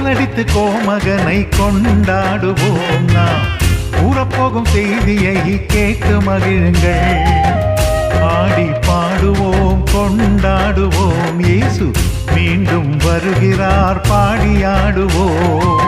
கோலடித்து கோமகனை கொண்டாடுவோம் நாம். கூறப்போகும் செய்தியை கேட்டு மகிழுங்கள். ஆடி பாடுவோம் கொண்டாடுவோம். இயேசு மீண்டும் வருகிறார் பாடியாடுவோம்.